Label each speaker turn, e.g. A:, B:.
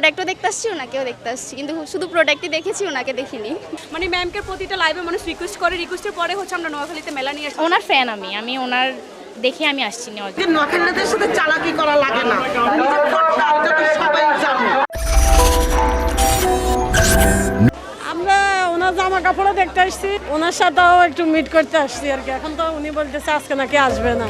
A: প্রোডাক্টও দেখতে আসছি ওনাকেও দেখতে আসছি। কিন্তু শুধু প্রোডাক্টই দেখেছি ওনাকে দেখিনি।
B: মানে ম্যামকে প্রতিটা লাইভে মানুষ রিকোয়েস্ট করে রিকোয়েস্টের পরে হচ্ছে আমরা নোয়াখালীতে মেলা নিয়ে আসি
C: ওনার ফ্যান আমি। আমি ওনার দেখে আমি আসছি
D: নোয়াখালীদের সাথে চালাকি করা লাগে না। সবাই জানে।
E: আমরা ওনার জামা কাপড়ও দেখতে আসছি। ওনার সাথেও একটু মিট করতে আসছি আর কি। এখন তো উনি বলতেছে আজকে নাকি আসবে না।